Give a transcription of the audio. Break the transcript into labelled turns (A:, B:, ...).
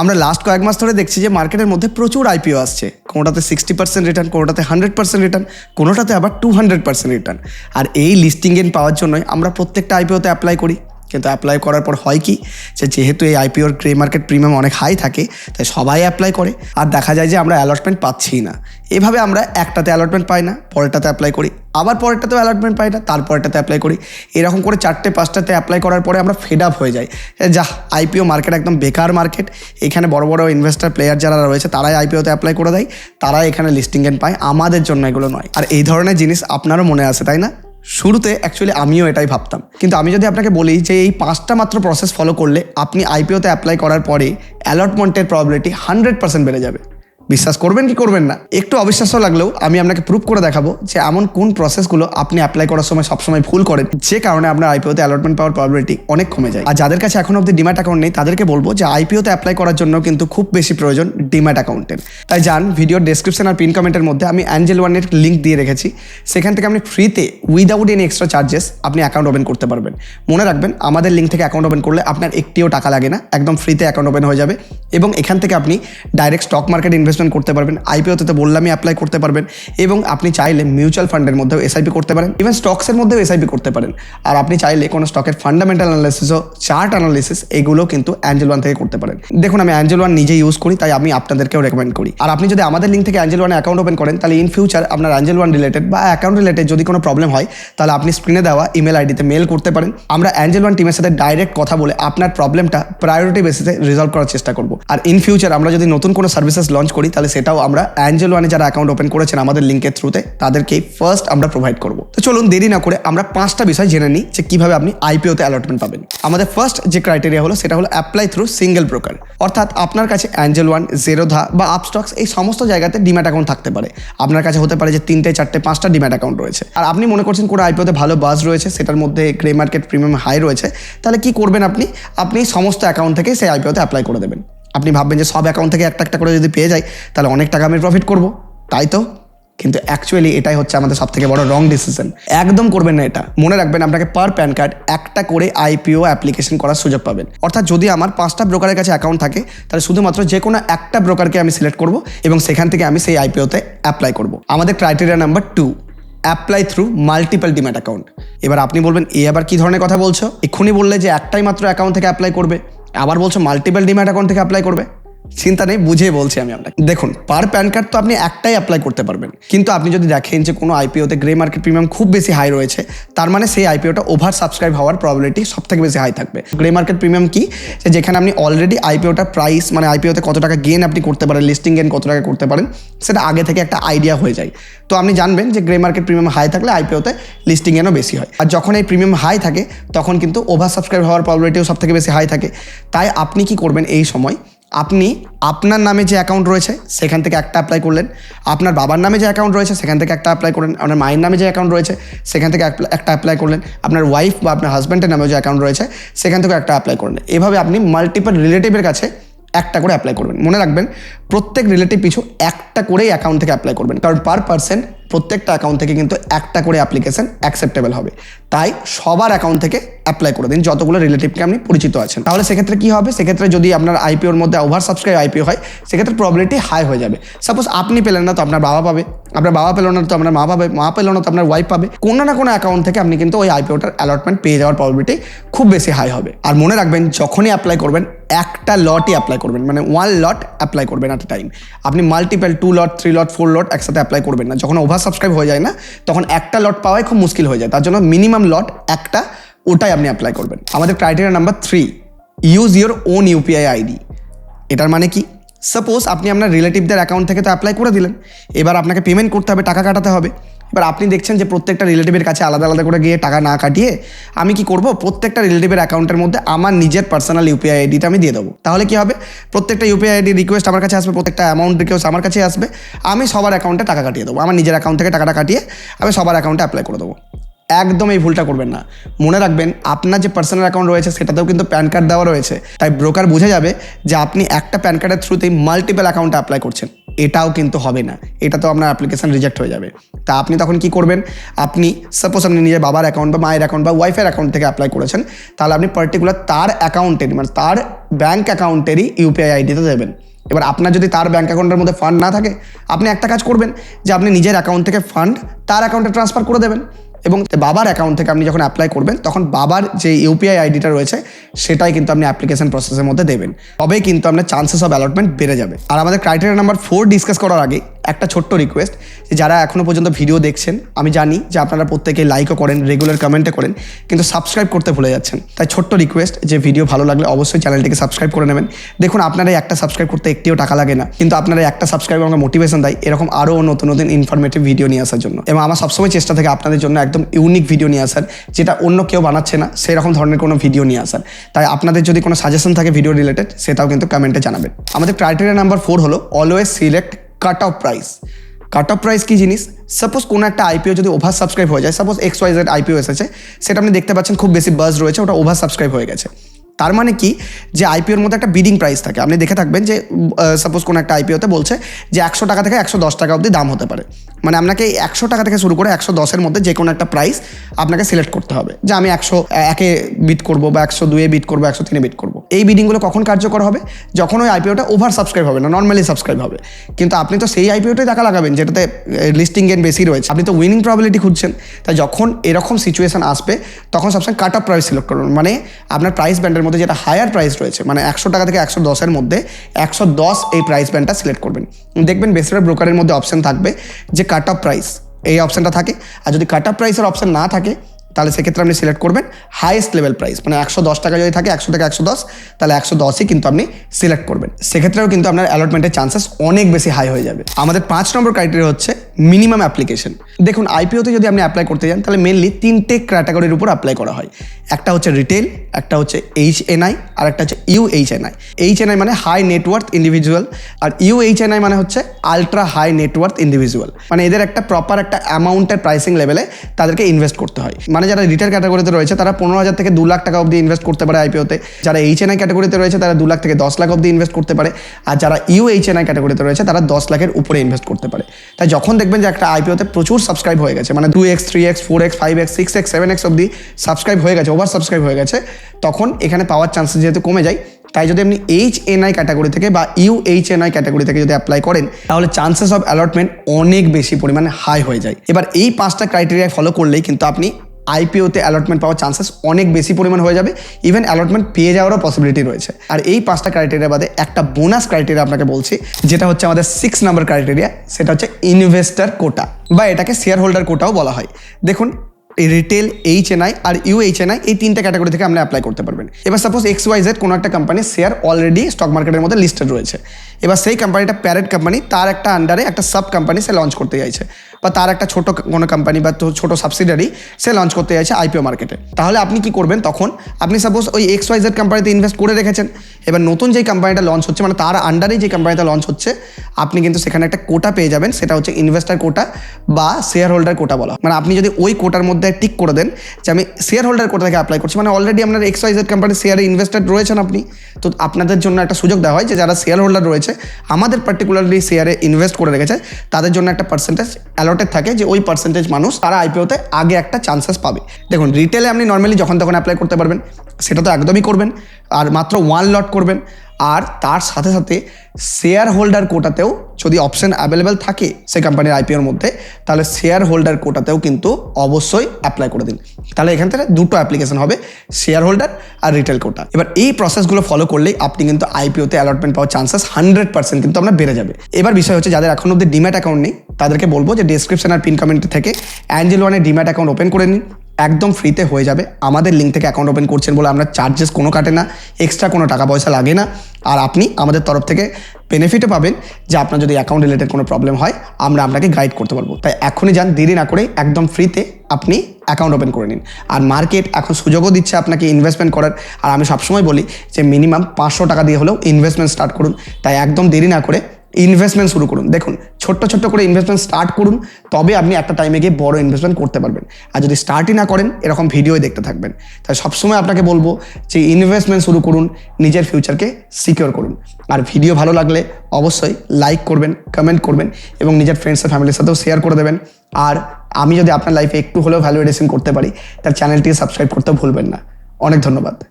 A: আমরা লাস্ট কয়েক মাস ধরে দেখছি যে মার্কেটের মধ্যে প্রচুর আইপিও আসছে। কোনোটাতে সিক্সটি পার্সেন্ট রিটার্ন কোনোটাতে হান্ড্রেড পার্সেন্ট রিটার্ন কোনোটাতে আবার টু হান্ড্রেড পার্সেন্ট রিটার্ন আর এই লিস্টিং গেন পাওয়ার জন্যই আমরা প্রত্যেকটা আইপিওতে অ্যাপ্লাই করি। কিন্তু অ্যাপ্লাই করার পর হয় কি যে যেহেতু এই আইপিওর গ্রে মার্কেট প্রিমিয়াম অনেক হাই থাকে, তাই সবাই অ্যাপ্লাই করে। আর দেখা যায় যে আমরা অ্যালটমেন্ট পাচ্ছি না। এভাবে আমরা একটাতে অ্যালটমেন্ট পাই না, পরেরটাতে অ্যাপ্লাই করি। আবার পরেরটাতেও অ্যালটমেন্ট পাই না, তারপরেরটাতে অ্যাপ্লাই করি। এরকম করে চারটে, পাঁচটাতে অ্যাপ্লাই করার পরে আমরা ফেড আপ হয়ে যাই। যা আইপিও মার্কেট একদম বেকার মার্কেট এখানে বড় বড় ইনভেস্টার প্লেয়ার যারা রয়েছে, তারাই আইপিওতে অ্যাপ্লাই করে দেয়। তারাই এখানে লিস্টিং গেন পায়। আমাদের জন্য এগুলো নয়। আর এই ধরনের জিনিস আপনারও মনে আছে, তাই না? শুরুতে অ্যাকচুয়ালি আমিও এটাই ভাবতাম। কিন্তু আমি যদি আপনাকে বলি যে এই পাঁচটা মাত্র প্রসেস ফলো করলে আপনি আইপিওতে অ্যাপ্লাই করার পরে অ্যালটমেন্টের প্রবাবিলিটি হান্ড্রেড পার্সেন্ট বেড়ে যাবে। বিশ্বাস করবেন কি করবেন না? একটু অবিশ্বাস্য লাগলেও আমি আপনাকে প্রুভ করে দেখাবো যে এমন কোন প্রসেসগুলো আপনি অ্যাপ্লাই করার সময় সবসময় ভুল করেন, যে কারণে আপনার আইপিওতে অ্যালটমেন্ট পাওয়ার প্রবলিটি অনেক কমে যায়। আর যাদের কাছে এখন অব্দি ডিম্যাট অ্যাকাউন্ট নেই, তাদেরকে বলব যে আইপিওতে অ্যাপ্লাই করার জন্য কিন্তু খুব বেশি প্রয়োজন ডিম্যাট অ্যাকাউন্টের তাই যান ভিডিওর ডেসক্রিপশন আর পিন কমেন্টের মধ্যে আমি অ্যাঞ্জেল ওয়ানের লিঙ্ক দিয়ে রেখেছি। সেখান থেকে আপনি ফ্রিতে উইদাউট এনি এক্সট্রা চার্জেস আপনি অ্যাকাউন্ট ওপেন করতে পারবেন। মনে রাখবেন, আমাদের লিঙ্ক থেকে অ্যাকাউন্ট ওপেন করলে আপনার একটিও টাকা লাগে না। একদম ফ্রিতে অ্যাকাউন্ট ওপেন হয়ে যাবে এবং এখান থেকে আপনি ডাইরেক্ট স্টক মার্কেট ইনভেস্টমেন্ট করতে পারবেন আইপিওতে তো বললামই অ্যাপ্লাই করতে পারবেন এবং আপনি চাইলে মিউচুয়াল ফান্ডের মধ্যেও এসআইপি করতে পারেন ইভেন স্টকসের মধ্যেও এসআইপি করতে পারেন। আর আপনি চাইলে কোনো স্টকের ফান্ডামেন্টাল অ্যানালিসিসও চার্ট অ্যানালিসিস এগুলো কিন্তু অ্যাঞ্জেল ওয়ান থেকে করতে পারেন। দেখুন, আমি অ্যাঞ্জেল ওয়ান নিজে ইউজ করি, তাই আমি আপনাদেরকেও রেকমেন্ড করি। আর আপনি যদি আমাদের লিঙ্ক থেকে অ্যাঞ্জেল ওয়ানে অ্যাকাউন্ট ওপেন করেন, তাহলে ইন ফিউচার আপনার অ্যাঞ্জেল ওয়ান রিলেটেড বা অ্যাকাউন্ট রিলেটেড যদি কোনো প্রবলেম হয়, তাহলে আপনি স্ক্রিনে দেওয়া ইমেল আইডিতে মেল করতে পারেন। আমরা অ্যাঞ্জেল ওয়ান টিমের সাথে ডাইরেক্ট কথা বলে আপনার প্রবলেমটা প্রায়োরিটি বেসিসে রিজলভ করার চেষ্টা করব। আর ইন ফিউচার আমরা যদি নতুন কোনো সার্ভিসেস লঞ্চ করি তাহলে সেটাও আমরা অ্যাঞ্জেল ওয়ানে যারা অ্যাকাউন্ট ওপেন করেছেন আমাদের লিঙ্কের থ্রুতে তাদেরকেই ফার্স্ট আমরা প্রোভাইড করব। তো চলুন দেরি না করে আমরা পাঁচটা বিষয় জেনে নিই যে কীভাবে আপনি আইপিওতে অ্যালটমেন্ট পাবেন। আমাদের ফার্স্ট যে ক্রাইটেরিয়া হলো, সেটা হলো অ্যাপ্লাই থ্রু সিঙ্গেল ব্রোকার অর্থাৎ আপনার কাছে অ্যাঞ্জেল ওয়ান জেরোধা বা আপস্টক্স এই সমস্ত জায়গাতে ডিম্যাট অ্যাকাউন্ট থাকতে পারে। আপনার কাছে হতে পারে যে তিনটে, চারটে, পাঁচটা ডিম্যাট অ্যাকাউন্ট রয়েছে। আর আপনি মনে করছেন কোনো আইপিওতে ভালো বাস রয়েছে, সেটার মধ্যে গ্রে মার্কেট প্রিমিয়াম হাই রয়েছে, তাহলে কি করবেন আপনি? আপনি সমস্ত অ্যাকাউন্ট থেকে সেই আইপিওতে অ্যাপ্লাই করে দেবেন। আপনি ভাববেন যে সব অ্যাকাউন্ট থেকে একটা একটা করে যদি পেয়ে যাই, তাহলে অনেক টাকা আমি প্রফিট করব। তাই তো? কিন্তু অ্যাকচুয়ালি এটাই হচ্ছে আমাদের সব থেকে বড় রং ডিসিশন একদম করবেন না এটা। মনে রাখবেন আপনাকে পার প্যান কার্ড একটা করে আইপিও অ্যাপ্লিকেশন করার সুযোগ পাবেন। অর্থাৎ যদি আমার পাঁচটা ব্রোকারের কাছে অ্যাকাউন্ট থাকে, তাহলে শুধুমাত্র যে কোনো একটা ব্রোকারকে আমি সিলেক্ট করব এবং সেখান থেকে আমি সেই আইপিওতে অ্যাপ্লাই করব। আমাদের criteria number two apply through multiple demat account এবার আপনি বলবেন, এ আবার কি ধরনের কথা বলছো? এক্ষুনি বললে যে একটাই মাত্র অ্যাকাউন্ট থেকে অ্যাপ্লাই করবে। আবার বলছো মাল্টিপল ডিম্যাট অ্যাকাউন্ট থেকে অ্যাপ্লাই করবে? চিন্তা নেই, বুঝিয়ে বলছি আমি আপনাকে। দেখুন পার প্যান কার্ড তো আপনি একটাই অ্যাপ্লাই করতে পারবেন। কিন্তু আপনি যদি দেখেন যে কোনো আইপিওতে গ্রে মার্কেট প্রিমিয়াম খুব বেশি হাই রয়েছে, তার মানে সেই আইপিওটা ওভার সাবস্ক্রাইব হওয়ার প্রবলিটি সব থেকে বেশি হাই থাকবে। গ্রে মার্কেট প্রিমিয়াম কি? যে যেখানে আপনি অলরেডি আইপিওটার প্রাইস মানে আইপিওতে কত টাকা গেন আপনি করতে পারেন লিস্টিং গেন কত টাকা করতে পারেন, সেটা আগে থেকে একটা আইডিয়া হয়ে যায়। তো আপনি জানবেন যে গ্রে মার্কেট প্রিমিয়াম হাই থাকলে আইপিওতে লিস্টিং গেনও বেশি হয়। আর যখন এই প্রিমিয়াম হাই থাকে, তখন কিন্তু ওভার সাবস্ক্রাইব হওয়ার প্রবলিটিও সব থেকে বেশি হাই থাকে। তাই আপনি কি করবেন এই সময়? আপনি আপনার নামে যে অ্যাকাউন্ট রয়েছে, সেখান থেকে একটা অ্যাপ্লাই করলেন। আপনার বাবার নামে যে অ্যাকাউন্ট রয়েছে, সেখান থেকে একটা অ্যাপ্লাই করলেন। আপনার মায়ের নামে যে অ্যাকাউন্ট রয়েছে, সেখান থেকে একটা অ্যাপ্লাই করলেন। আপনার ওয়াইফ বা আপনার হাজব্যান্ডের নামে যে অ্যাকাউন্ট রয়েছে, সেখান থেকে একটা অ্যাপ্লাই করলেন। এভাবে আপনি মাল্টিপল রিলেটিভের কাছে একটা করে অ্যাপ্লাই করবেন। মনে রাখবেন, প্রত্যেক রিলেটিভ পিছু একটা করেই অ্যাকাউন্ট থেকে অ্যাপ্লাই করবেন। কারণ পার পার্সন প্রত্যেকটা অ্যাকাউন্ট থেকে কিন্তু একটা করে অ্যাপ্লিকেশন অ্যাকসেপ্টেবল হবে। তাই সবার অ্যাকাউন্ট থেকে অ্যাপ্লাই করে দিন, যতগুলো রিলেটিভকে আপনি পরিচিত আছেন। তাহলে সেক্ষেত্রে কী হবে? সেক্ষেত্রে যদি আপনার আইপিওর মধ্যে ওভার সাবস্ক্রাইব আইপিও হয়, সেক্ষেত্রে প্রবলিটি হাই হয়ে যাবে। সাপোজ আপনি পেলেন না, তো আপনার বাবা পাবে। আপনার বাবা পেল না তো আপনার মা পাবে, মা পেল না তো আপনার ওয়াইফ পাবে। কোনো না কোনো অ্যাকাউন্ট থেকে আপনি কিন্তু ওই আইপিওটার অ্যালটমেন্ট পেয়ে যাওয়ার প্রবলিটি খুব বেশি হাই হবে। আর মনে রাখবেন, যখনই অ্যাপ্লাই করবেন, একটা লটই অ্যাপ্লাই করবেন মানে ওয়ান লট অ্যাপ্লাই করবেন অ্যাট এ টাইম আপনি multiple two lot three lot four lot একসাথে অ্যাপ্লাই করবেন না। যখন ওভার সাবস্ক্রাইব হয়ে যায় না, তখন একটা লট পাওয়াই খুব মুশকিল হয়ে যায়। তার জন্য মিনিমাম লট একটা, ওটাই আপনি অ্যাপ্লাই করবেন। আমাদের criteria number three use your own UPI ID এটার মানে কি? সাপোজ আপনি আপনার রিলেটিভদের অ্যাকাউন্ট থেকে তো অ্যাপ্লাই করে দিলেন। এবার আপনাকে পেমেন্ট করতে হবে, টাকা কাটাতে হবে। এবার আপনি দেখছেন যে প্রত্যেকটা রিলেটিভের কাছে আলাদা আলাদা করে গিয়ে টাকা না কাটিয়ে আমি কি করব? প্রত্যেকটা রিলেটিভের অ্যাকাউন্টের মধ্যে আমার নিজের পার্সোনাল ইউপিআই আইডিটা আমি দিয়ে দেবো। তাহলে কি হবে? প্রত্যেকটা ইউপিআই আইডি রিকোয়েস্ট আমার কাছে আসবে, প্রত্যেকটা অ্যামাউন্ট রিকোয়েস্ট আমার কাছে আসবে। আমি সবার অ্যাকাউন্টে টাকা কাটিয়ে দেবো। আমার নিজের অ্যাকাউন্ট থেকে টাকাটা কাটিয়ে আমি সবার অ্যাকাউন্টে অ্যাপ্লাই করে দেবো। একদম এই ভুলটা করবেন না। মনে রাখবেন, আপনার যে পার্সোনাল অ্যাকাউন্ট রয়েছে, সেটাতেও কিন্তু প্যান কার্ড দেওয়া রয়েছে। তাই ব্রোকার বুঝে যাবে যে আপনি একটা প্যান কার্ডের থ্রুতেই মাল্টিপল অ্যাকাউন্টে অ্যাপ্লাই করছেন। এটাও কিন্তু হবে না। এটা তো আপনার অ্যাপ্লিকেশন রিজেক্ট হয়ে যাবে। তা আপনি তখন কি করবেন? আপনি সাপোজ আপনি নিজের বাবার অ্যাকাউন্ট বা মায়ের অ্যাকাউন্ট বা ওয়াইফের অ্যাকাউন্ট থেকে অ্যাপ্লাই করেছেন, তাহলে আপনি পার্টিকুলার তার অ্যাকাউন্টের মানে তার ব্যাঙ্ক অ্যাকাউন্টেরই ইউপিআই আইডিতে দেবেন। এবার আপনার যদি তার ব্যাঙ্ক অ্যাকাউন্টের মধ্যে ফান্ড না থাকে, আপনি একটা কাজ করবেন যে আপনি নিজের অ্যাকাউন্ট থেকে ফান্ড তার অ্যাকাউন্টে ট্রান্সফার করে দেবেন। এবং বাবার অ্যাকাউন্ট থেকে আপনি যখন অ্যাপ্লাই করবেন, তখন বাবার যে ইউপিআই আইডিটা রয়েছে, সেটাই কিন্তু আপনি অ্যাপ্লিকেশন প্রসেসের মধ্যে দেবেন। তবেই কিন্তু আপনার চান্সেস অফ অ্যালটমেন্ট বেড়ে যাবে। আর আমাদের ক্রাইটেরিয়া নাম্বার ফোর ডিসকাস করার আগে একটা ছোট্ট রিকোয়েস্ট যে যারা এখনও পর্যন্ত ভিডিও দেখছেন, আমি জানি যে আপনারা প্রত্যেকে লাইকও করেন রেগুলার কমেন্টে করেন, কিন্তু সাবস্ক্রাইব করতে ভুলে যাচ্ছেন। তাই ছোট্ট রিকোয়েস্ট যে ভিডিও ভালো লাগলে অবশ্যই চ্যানেলটিকে সাবস্ক্রাইব করে নেবেন। দেখুন, আপনারা একটা সাবস্ক্রাইব করতে একটিও টাকা লাগে না, কিন্তু আপনারা একটা সাবস্ক্রাইব আমাকে মোটিভেশন দেয় এরকম আরও নতুন নতুন ইনফরমেটিভ ভিডিও নিয়ে আসার জন্য। এবং আমার সবসময় চেষ্টা থাকে আপনাদের জন্য একদম ইউনিক ভিডিও নিয়ে আসার, যেটা অন্য কেউ বানাচ্ছে না, সেরকম ধরনের কোনো ভিডিও নিয়ে আসার। তাই আপনাদের যদি কোনো সাজেশন থাকে ভিডিও রিলেটেড সেটাও কিন্তু কমেন্টে জানাবেন। আমাদের ক্রাইটেরিয়া নাম্বার ফোর হলো always select cut off price cut off price কী জিনিস? সাপোজ কোনো একটা আইপিও যদি ওভার সাবস্ক্রাইব হয়ে যায় suppose X Y Z IPO এসেছে, সেটা আপনি দেখতে পাচ্ছেন খুব বেশি বাজ রয়েছে, ওটা ওভার সাবস্ক্রাইব হয়ে গেছে। তার মানে কি? যে আইপিওর মধ্যে একটা বিডিং প্রাইস থাকে। আপনি দেখে থাকবেন যে সাপোজ কোনো একটা আইপিওতে বলছে যে একশো টাকা থেকে একশো দশ টাকা অবধি দাম হতে পারে। মানে আপনাকে একশো টাকা থেকে শুরু করে একশো দশের মধ্যে যে কোনো একটা প্রাইস আপনাকে সিলেক্ট করতে হবে। যে আমি একশো, একে বিট করব বা একশো দুয়ে বিট করব, একশো তিনে বিট করব। এই বিডিংগুলো কখন কার্যকর হবে? যখন ওই আইপিওটা ওভার সাবস্ক্রাইব হবে না নর্মালি সাবস্ক্রাইব হবে। কিন্তু আপনি তো সেই আইপিওটাই টাকা লাগাবেন, যেটাতে লিস্টিং গেন বেশি রয়েছে। আপনি তো উইনিং প্রবাবিলিটি খুঁজছেন। তাই যখন এরকম সিচুয়েশন আসবে, তখন সবসময় কাট অফ প্রাইস সিলেক্ট করুন। মানে আপনার প্রাইস ব্যান্ডের মধ্যে যেটা হায়ার প্রাইস রয়েছে মানে একশো টাকা থেকে একশো দশের মধ্যে একশো দশ এই প্রাইস ব্যান্ডটা সিলেক্ট করবেন। দেখবেন বেশিরভাগ ব্রোকারের মধ্যে অপশন থাকবে যে কাট অফ প্রাইস এই অপশনটা থাকে। আর যদি কাট অফ প্রাইসের অপশন না থাকে তাহলে সেক্ষেত্রে আপনি সিলেক্ট করবেন হাইয়েস্ট লেভেল প্রাইস মানে একশো দশ টাকা যদি থাকে, একশো থেকে একশো দশ, তাহলে একশো দশই কিন্তু আপনি সিলেক্ট করবেন। সেক্ষেত্রেও কিন্তু আপনার অ্যালটমেন্টের চান্সেস অনেক বেশি হাই হয়ে যাবে। আমাদের পাঁচ নম্বর ক্রাইটেরিয়া হচ্ছে মিনিমাম অ্যাপ্লিকেশন দেখুন আইপিওতে যদি আপনি অ্যাপ্লাই করতে যান, তাহলে মেনলি তিনটে ক্যাটাগরির উপর অ্যাপ্লাই করা হয়। একটা হচ্ছে রিটেল একটা হচ্ছে এইচ এনআই আর একটা হচ্ছে U H N I H N I মানে হাই নেটওয়ার্থ ইন্ডিভিজুয়াল আর ইউ এইচ এনআই মানে হচ্ছে আলট্রা হাই নেটওয়ার্থ ইন্ডিভিজুয়াল মানে এদের একটা প্রপার একটা অ্যামাউন্টের প্রাইসিং লেভেলে তাদেরকে ইনভেস্ট করতে হয়। মানে যারা রিটার ক্যাটাগরিতে রয়েছে, তারা পনেরো হাজার থেকে দু লাখ টাকা অবধি ইনভেস্ট করতে পারে আইপিওতে যারা এইচ এনআই ক্যাটাগরিতে রয়েছে, তারা দু লাখ থেকে দশ লাখ অবধি ইনভেস্ট করতে পারে। আর যারা ইউ এইচ এনআই ক্যাটাগরিতে রয়েছে, তারা দশ লাখের উপরে ইনভেস্ট করতে পারে। তাই যখন দেখবেন যে একটা আইপিওতে প্রচুর সাবস্ক্রাইব হয়ে গেছে মানে two X three X four X five X six X seven X অবধি সাবস্ক্রাইব হয়ে গেছে ওভার সাবস্ক্রাইব হয়ে গেছে, তখন এখানে পাওয়ার চান্সেস যেহেতু কমে যায়, তাই যদি আপনি এইচ এনআই ক্যাটাগরি থেকে বা ইউ এইচ এনআই ক্যাটাগরি থেকে যদি অ্যাপ্লাই করেন, তাহলে চান্সেস অফ অ্যালটমেন্ট অনেক বেশি পরিমাণে হাই হয়ে যায়। এবার এই পাঁচটা ক্রাইটেরিয়া ফলো করলেই কিন্তু আপনি আইপিওতে অ্যালটমেন্ট পাওয়ার চান্সেস অনেক বেশি পরিমাণ হয়ে যাবে। ইভেন অ্যালটমেন্ট পেয়ে যাওয়ারও পসিবিলিটি রয়েছে। আর এই পাঁচটা ক্রাইটেরিয়া বাদে একটা বোনাস ক্রাইটেরিয়া আপনাকে বলছি, যেটা হচ্ছে আমাদের সিক্স নাম্বার ক্রাইটেরিয়া সেটা হচ্ছে ইনভেস্টার কোটা বা এটাকে শেয়ার হোল্ডার কোটাও বলা হয়। দেখুন রিটেল এইচ এনআই আর ইউ এইচ এনআই এই তিনটা ক্যাটাগরি থেকে আপনি অ্যাপ্লাই করতে পারবেন। এবার সাপোজ এক্স ওয়াই জেড কোনো একটা কোম্পানির শেয়ার অলরেডি স্টক মার্কেটের মধ্যে লিস্টেড রয়েছে। এবার সেই কোম্পানিটা প্যারেট কোম্পানি তার একটা আন্ডারে একটা সাব কোম্পানি সে লঞ্চ করতে চাইছে। বা তার একটা ছোট কোনো কোম্পানি বা ছোট সাবসিডারি সে লঞ্চ করতে চাইছে আইপিও মার্কেটে তাহলে আপনি কি করবেন তখন? আপনি সাপোজ ওই এক্স ওয়াই জেড কোম্পানিতে ইনভেস্ট করে রেখেছেন। এবার নতুন যেই কোম্পানিটা লঞ্চ হচ্ছে মানে তার আন্ডারে যে কোম্পানিটা লঞ্চ হচ্ছে, আপনি কিন্তু সেখানে একটা কোটা পেয়ে যাবেন। সেটা হচ্ছে ইনভেস্টার কোটা বা শেয়ার হোল্ডার কোটা বলা। মানে আপনি যদি ওই কোটার মধ্যে টিক করে দেন যে আমি শেয়ার হোল্ডার কোটা থেকে অ্যাপ্লাই করছি। মানে অলরেডি আপনার এক্স ওয়াই জেড কোম্পানির শেয়ারে ইনভেস্টেড রয়েছেন আপনি। তো আপনাদের জন্য একটা সুযোগ দেওয়া হয় যে যারা শেয়ার হোল্ডার রয়েছে, আমাদের পার্টিকুলারলি শেয়ারে ইনভেস্ট করে রেখেছে, তাদের জন্য একটা পার্সেন্টেজ অ্যালটেড থাকে যে ওই পার্সেন্টেজ মানুষ তারা আইপিওতে আগে একটা চান্সেস পাবে। দেখুন রিটেলে আপনি নর্মালি যখন তখন অ্যাপ্লাই করতে পারবেন, সেটা তো একদমই করবেন। আর মাত্র ওয়ান লট করবেন। আর তার সাথে সাথে শেয়ার হোল্ডার কোটাতেও যদি অপশন অ্যাভেলেবেল থাকে সেই কোম্পানির আইপিওর মধ্যে, তাহলে শেয়ার হোল্ডার কোটাতেও কিন্তু অবশ্যই অ্যাপ্লাই করে দিন। তাহলে এখান থেকে দুটো অ্যাপ্লিকেশন হবে শেয়ার হোল্ডার আর রিটেল কোটা এবার এই প্রসেসগুলো ফলো করলেই আপনি কিন্তু আইপিওতে অ্যালটমেন্ট পাওয়ার চান্সেস হান্ড্রেড পার্সেন্ট কিন্তু আপনার বেড়ে যাবে। এবার বিষয় হচ্ছে, যাদের এখন অব্দি ডিম্যাট অ্যাকাউন্ট নেই, তাদেরকে বলব যে ডিসক্রিপশন আর পিন কমেন্ট থেকে অ্যাঞ্জেল ওয়ানের ডিম্যাট অ্যাকাউন্ট ওপেন করে নিন। একদম ফ্রিতে হয়ে যাবে। আমাদের লিঙ্ক থেকে অ্যাকাউন্ট ওপেন করছেন বলে আমরা চার্জেস কোনো কাটে না এক্সট্রা কোনো টাকা পয়সা লাগে না। আর আপনি আমাদের তরফ থেকে বেনিফিটও পাবেন যে আপনার যদি অ্যাকাউন্ট রিলেটেড কোনো প্রবলেম হয়, আমরা আপনাকে গাইড করতে পারব। তাই এখনই যান, দেরি না করে একদম ফ্রিতে আপনি অ্যাকাউন্ট ওপেন করে নিন। আর মার্কেট এখন সুযোগও দিচ্ছে আপনাকে ইনভেস্টমেন্ট করার। আর আমি সবসময় বলি যে মিনিমাম পাঁচশো টাকা দিয়ে হলেও ইনভেস্টমেন্ট স্টার্ট করুন। তাই একদম দেরি না করে ইনভেস্টমেন্ট শুরু করুন। দেখুন, ছোট্ট ছোট্ট করে ইনভেস্টমেন্ট স্টার্ট করুন, তবে আপনি একটা টাইমে গিয়ে বড় ইনভেস্টমেন্ট করতে পারবেন। আর যদি স্টার্টই না করেন, এরকম ভিডিওই দেখতে থাকবেন। তাই সবসময় আপনাকে বলব যে ইনভেস্টমেন্ট শুরু করুন, নিজের ফিউচারকে সিকিওর করুন। আর ভিডিও ভালো লাগলে অবশ্যই লাইক করবেন কমেন্ট করবেন এবং নিজের ফ্রেন্ডস আর ফ্যামিলির সাথেও শেয়ার করে দেবেন। আর আমি যদি আপনার লাইফে একটু হলেও ভ্যালু এডিশন করতে পারি তার চ্যানেলটিকে সাবস্ক্রাইব করতে ভুলবেন না। অনেক ধন্যবাদ।